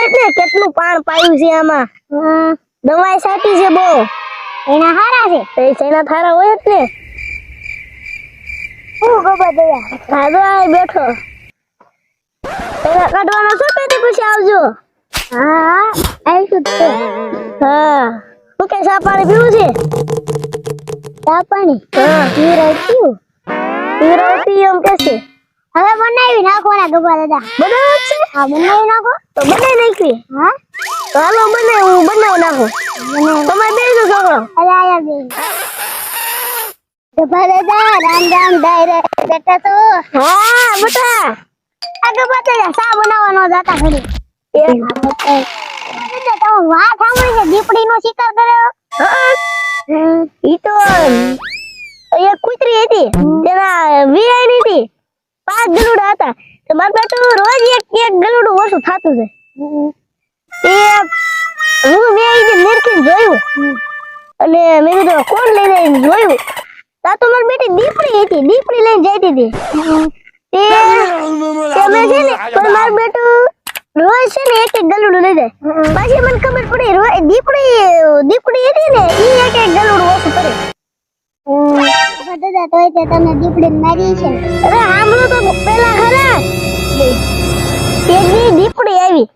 એટલે કેટલું પાણ પાયું છે આમાં દવાઈ સાટી છે બહુ એના હારા છે એ થારા હોય હાલો બેઠો એના કાઢવાનો હા આવીશું તો હા. શું કે ચા પાણી પીવું છે? ચા પાણી? હા. પીવરાવ પીવું પીવરાવ પી એમ કે છે? હવે બનાવી નાખવાના ગભા દાદા. બનાવ છે? હા બનાવી નાખો. તો બનાવી નાખી હા. તો હાલો બનાવી હું બનાવી નાખું. તમે બેસો છોકરો. અરે આયા બે ગભા દાદા રામ રામ ડાયરે બેઠા તો હા બેટા આ ગભા દાદા સા બનાવવાનો જાતા તમે વાત સાંભળી છે દીપડીનો શિકાર કર્યો. ઈ તો એક કૂતરી હતી તેના વીઆઈ હતી. પાંચ ગલુડા હતા. તો મારા રોજ એક એક ગલુડું ઓછું થતું છે. તે હું મેં ઈ નિરખી જોયું અને મેં કીધું કોણ લઈને આવીને જોયું? તા તો મારી બેટી દીપડી હતી દીપડી લઈને જતી હતી. તે તમે છે ને પણ મારું બેટું રોજ છે ને એક એક ગલુડું લઈ જાય પછી મને ખબર પડી રોય દીપડી દીપડી હતી ને એ એક એક ગલુડું ઓછું કરે દાદા તોય તે તમને દીપડી મારી છે. અરે સાંભળો તો પેલા ખરા. તે દીપડી આવી.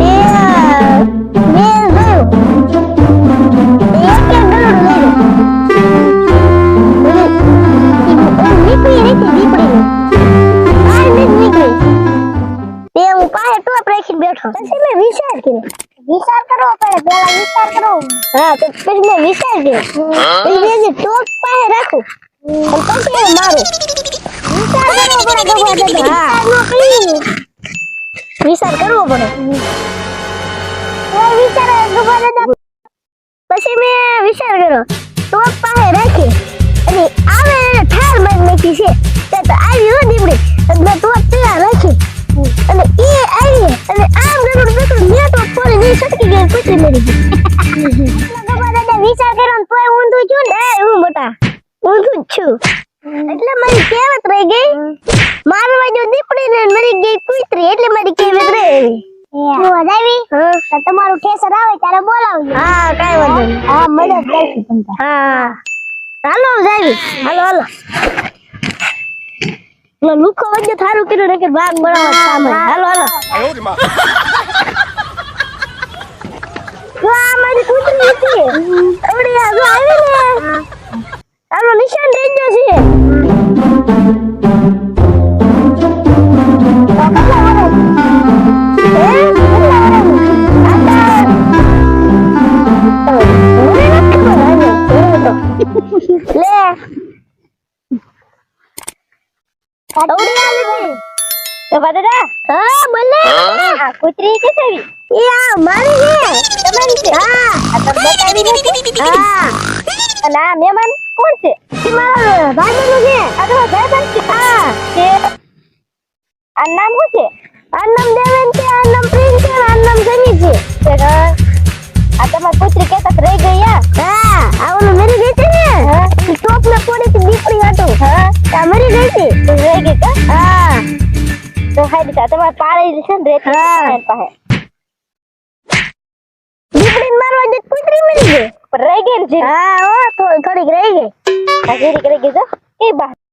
તે મેં હા તો પછી મેં વિચાર કર્યો પછી ટોપ પાસે રાખું. અને પછી મારું. વિચાર કરવો પડે હા. વિચાર કરવો પડે. વિચાર ગભા પછી મેં વિચાર કર્યો. ટોપ પાસે રાખી. અને આવે ઠાર મારી નાખી છે. તો આવી હો દીપડી તો ટોપ ત્યાં રાખી. હું છું ને હું મોટા. હું છું છું? એટલે મારી કેવત રહી ગઈ. મારવા જો દીપડી ને મરી ગઈ કુતરી એટલે મારી કહેવત રહી. એવી તમારું ઠેસર આવે ત્યારે બોલાવજો. હા કઈ વાંધો હા મદદ oh, કરશું હાલો હાલો હાલો. વચ્ચે થારું કર્યું ને કે બનાવવા બોલે આ કૂતરી કે કોણ છે? આ નામ શું છે આ છે આ છે આ નામ છે આ તમારી પુત્રી કેતા રહી હા આ ઓલું મરી ગઈ છે ને ટોપ હા આ મરી હા. તો હાઈ દીધા તમારે પાડેલી છે ને રેતી પાસે. દીપડીને મારવા દે કૂતરી મળી ગઈ. પણ રહી ગઈ હા ઓ થોડી થોડીક રહી ગઈ. આ રહી ગઈ જો. એ બા